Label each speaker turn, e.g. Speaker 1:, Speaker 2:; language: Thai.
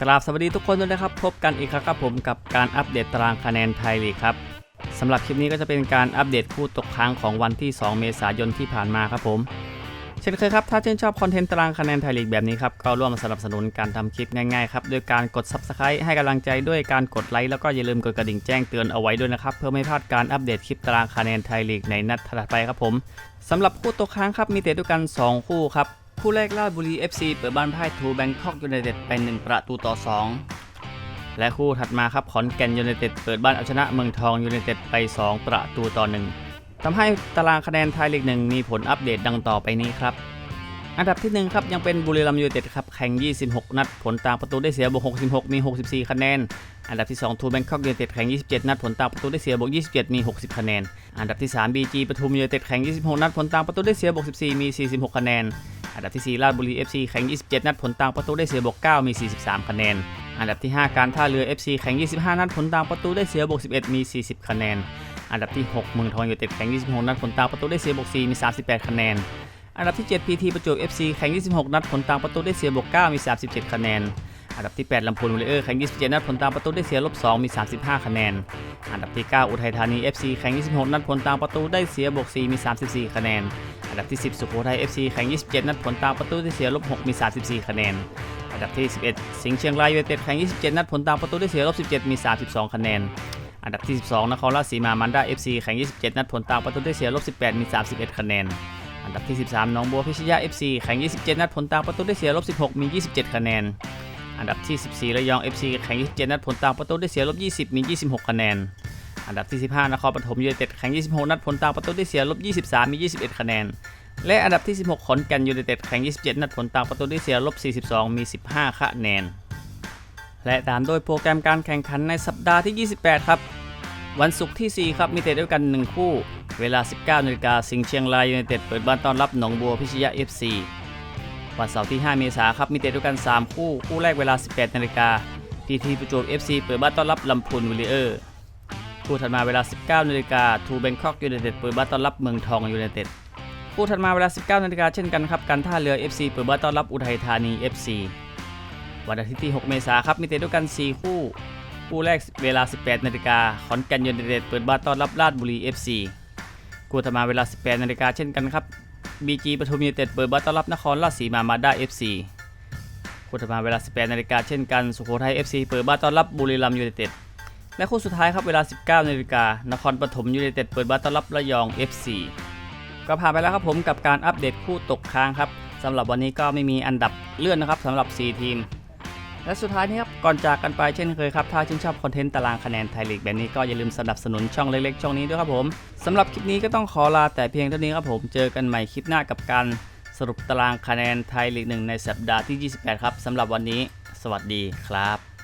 Speaker 1: กราบสวัสดีทุกคนด้วยนะครับ พบกันอีกครั้งครับผมกับการอัปเดตตารางคะแนนไทยลีกครับสำหรับคลิปนี้ก็จะเป็นการอัปเดตคู่ตกค้างของวันที่ 2 เมษายนที่ผ่านมาครับผม เช่นเคยครับ ถ้าชื่นชอบคอนเทนต์ตารางคะแนนไทยลีกแบบนี้ครับ ก็ร่วมสนับสนุนการทำคลิปง่ายๆครับด้วยการกด Subscribe ให้กำลังใจด้วยการกดไลค์แล้วก็อย่าลืมกดกระดิ่งแจ้งเตือนเอาไว้ด้วยนะครับเพื่อไม่พลาดการอัปเดตคลิปตารางคะแนนไทยลีกในนัดถัดไปครับผมสำหรับคู่ตกค้างครับมีเตะด้วยกัน 2 คู่ครับ คู่แรกราชบุรี FC เปิดบ้านพ่ายทูแบงคอกยูไนเต็ดไป1ประตูต่อ 2 และคู่ถัดมาครับขอนแก่นยูไนเต็ดเปิดบ้านเอาชนะเมืองทองยูไนเต็ดไป 2 ประตูต่อ 1ทำให้ตารางคะแนนไทยลีกหนึ่งมีผลอัปเดตดังต่อไปนี้ครับ อันดับที่1ครับยังเป็นบุรีรัมย์ยูไนเต็ดครับแข่ง 26 นัด ผลต่างประตูได้เสียบวก66 มี 64 คะแนนอันดับที่2ทูแบงคอกยูไนเต็ดแข่ง 27 นัดผลต่างประตูได้เสียบวก 27 มี 60 คะแนน อันดับที่3 BG ปทุมยูไนเต็ดแข่ง 26 นัดผลต่างประตูได้เสียบวก 14 มี 46 คะแนน อันดับที่ 4 ราชบุรี FC แข่ง 27 นัดผลต่างประตูได้เสียบวก 9 มี 43 คะแนน อันดับที่ 5 การท่าเรือ FC แข่ง 25 นัดผลต่างประตูได้เสียบวก 11 มี 40 คะแนน อันดับที่ 6 เมืองทองอยู่เต็ดแข่ง 26 นัดผลต่างประตูได้เสียบวก 4 มี 38 คะแนน อันดับที่ 7 PT ประจวบ FC แข่ง 26 นัดผลต่างประตูได้เสียบวก 9 มี 37 คะแนน อันดับที่ 8ลำพูนวอลเลอร์แข่ง27 นัดผลตางประตูได้เสียลบ 2 มี 35 คะแนน อันดับที่ 9 อุทัยธานี FC แข่ง26 นัดผลตางประตูได้เสียบวก 4 มี 34 คะแนน อันดับที่ 10 สุโขทัย FC แข่ง27 นัดผลตางประตูได้เสียลบ 6 มี 34 คะแนน อันดับที่ 11 สิงห์เชียงรายยูไนเต็ดแข่ง27 นัดผลตางประตูได้เสียลบ 17 มี 32 คะแนน อันดับที่ 12 นครราชสีมามันด้า FC แข่ง27 นัดผลต่างประตูได้เสียลบ 18 มี 31 คะแนนอันดับที่ 13 น้องบัวพิชยา FC แข่ง 27 นัดผลตางประตูได้เสียลบ 16 มี 27 คะแนน อันดับที่ 14 ระยอง FC แข่ง27นัดผลต่างประตูได้เสียลบ 20 มี 26 คะแนน อันดับที่ 15 นครปฐมยูไนเต็ดแข่ง26 นัดผลต่างประตูได้เสียลบ 23 มี 21 คะแนน และอันดับที่ 16 ขอนแก่นยูไนเต็ดแข่ง27 นัดผลต่างประตูได้เสียลบ 42 มี 15 คะแนน และตามด้วยโปรแกรมการแข่งขันในสัปดาห์ที่ 28 ครับ วันศุกร์ที่ 4 ครับมีเตะด้วยกัน 1 คู่ เวลา 19นาฬิกาสิงห์เชียงรายยูไนเต็ดเปิดบ้านต้อนรับหนองบัวพิชยะ FC วันเสาร์ที่ 5 เมษายนครับ มีเตะด้วยกัน 3 คู่ คู่แรกเวลา 18นาฬิกาพีทีประจวบ FC เปิดบ้านต้อนรับลำพูนวิลเลเยอร์คู่ถัดมาเวลา 19นาฬิกาทูแบงคอกยูไนเต็ดเปิดบ้านต้อนรับเมืองทองยูไนเต็ดคู่ถัดมาเวลา 19นาฬิกาเช่นกันครับการท่าเรือ FC เปิดบ้านต้อนรับอุทัยธานี FC วันอาทิตย์ที่ 6 เมษายนครับมีเตะด้วยกัน 4 คู่ คู่แรกเวลา 18นาฬิกาขอนแก่นยูไนเต็ดเปิดบ้านต้อนรับราชบุรี FC คู่ถัดมาเวลา 18นาฬิกาเช่นกันครับ มีจีปทุมยูเต็ดเปิดบ้านต้อนรับนครราชสีมามาด้า FC คู่ถัดมาเวลา 18นาฬิกาเช่นกันสุโขทัย FC เปิดบ้านต้อนรับบุรีรัมยูเต็ดและคู่สุดท้ายครับเวลา 19นาฬิกานครปฐมยูเนเต็ดเปิดบ้านต้อนรับระยอง FC ก็ผ่านไปแล้วครับผมกับการอัปเดตคู่ตกค้างครับสำหรับวันนี้ก็ไม่มีอันดับเลื่อนนะครับสำหรับ 4 ทีม และสุดท้ายนี้ครับ ก่อนจากกันไปเช่นเคยครับ ถ้าชื่นชอบคอนเทนต์ตารางคะแนนไทยลีกแบบนี้ก็อย่าลืมสนับสนุนช่องเล็กๆ ช่องนี้ด้วยครับผมสำหรับคลิปนี้ก็ต้องขอลาแต่เพียงเท่านี้ครับผมเจอกันใหม่คลิปหน้ากับการสรุปตารางคะแนนไทยลีกหนึ่งในสัปดาห์ที่ 28 ครับสำหรับวันนี้ สวัสดีครับ